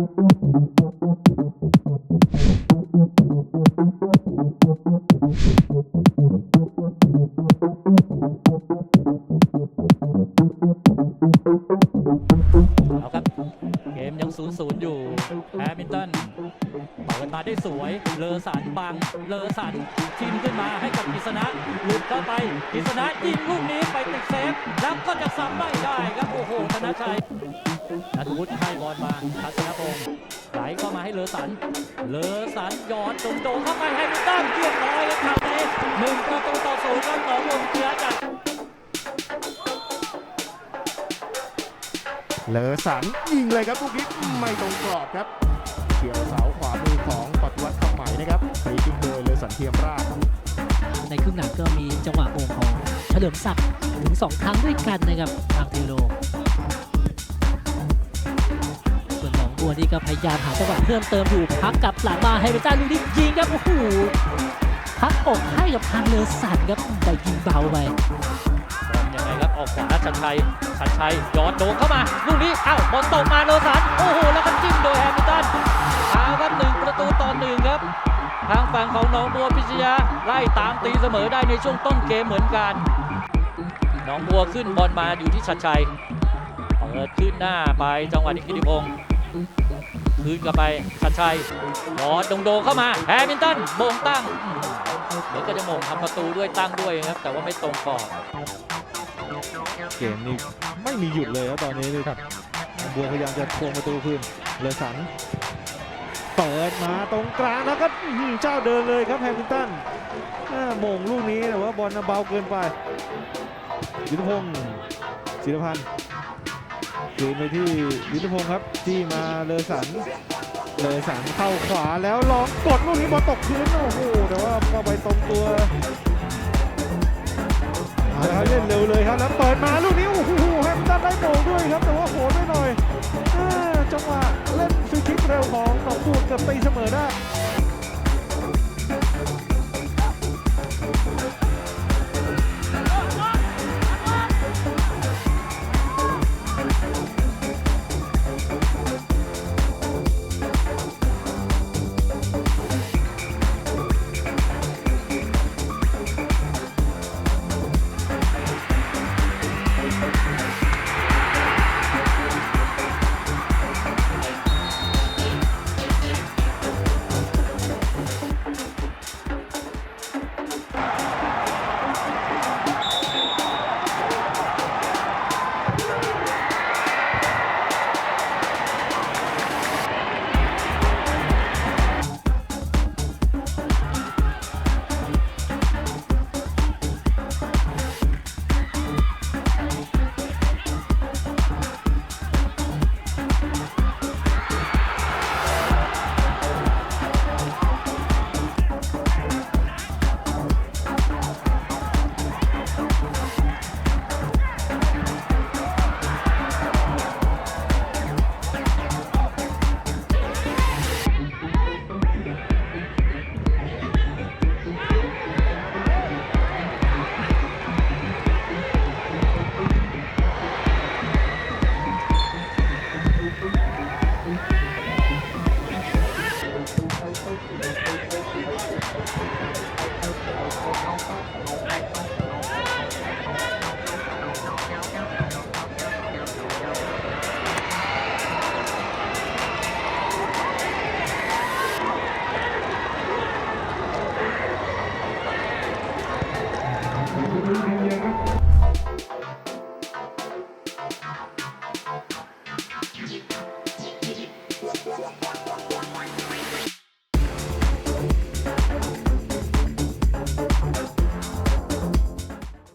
เอาครับ เกมยัง0ูนย์อยู่แฮมิลตันเปิดมาได้สวย เลอสันบัง เลอสันชิมขึ้นมาให้กับกฤษณะหลุดเข้าไปกฤษณะยิงลูกนี้ไปติดเซฟ แล้วก็จะซ้ำไม่ได้ครับ โอ้โห ธนชัยนัทวุฒิให้บอลมาทัศน์ เข้ามาให้เลอสัน เลอสันหยอดโด่งๆเข้าไปให้มิลตันเรียบร้อยครับคราวนี้หนึ่งประตูต่อศูนย์ครับของวงเชียร์จากเลอสันยิงเลยครับลูกนี้ไม่ตรงกรอบครับเฉียวเสาขวามือของปฏิวัติคำใหม่นะครับฟรีคิกโดยเลอสันเทียมราชในครึ่งหลังก็มีจังหวะโมงของเฉลิมศักดิ์ถึง 2 ครั้งด้วยกันนะครับทางเทโล ก็พยายามหาจังหวะเพิ่มเติมอยู่พักกลับหลังมาให้เป็นจ้าลูกนี้ยิงครับโอ้โหพักอกให้กับทางเลอสันครับแต่ยิงเบาไปยังไงครับออกขวาชัดชัยชัดชัยย้อดโดงเข้ามาลูกนี้อ้าวบอลตกมาโลสันโอ้โหแล้วก็จิ้มโดยแฮมิลตันเอาครับหนึ่งประตูต่อหนึ่งครับทางฝั่งของหนองบัวพิชยาไล่ตามตีเสมอได้ในช่วงต้นเกมเหมือนกันหนองบัวขึ้นบอลมาอยู่ที่ชัดชัยเปิดขึ้นหน้าไปจังหวะนี้กิติพงศ์ คืนกลับไปชัดชัยยอดโดงๆเข้ามาแฮมิลตันโมงตั้งเหมือนก็จะโมงทำประตูด้วยตั้งด้วยครับ แต่ว่าไม่ตรงกรอบเกมนี้ไม่มีหยุดเลยครับตอนนี้ครับบัวพยายามจะทวงประตูคืนเลสันเปิดมาตรงกลางแล้วก็เจ้าเดินเลยครับแฮมิลตันอ่าโมงลูกนี้แต่ว่าบอลน่ะเบาเกินไปยุทธพงศ์ศิรพันธ์ คืนไปที่ยุทธพงศ์ครับที่มาเลอสันเลอสันเข้าขวาแล้วลองกดลูกนี้บอลตกพื้นโอ้โหแต่ว่าเข้าไปตรงตัวเล่นเร็วเลยครับแล้วเปิดมาลูกนี้โอ้โหแฮมตันได้โมด้ one, one.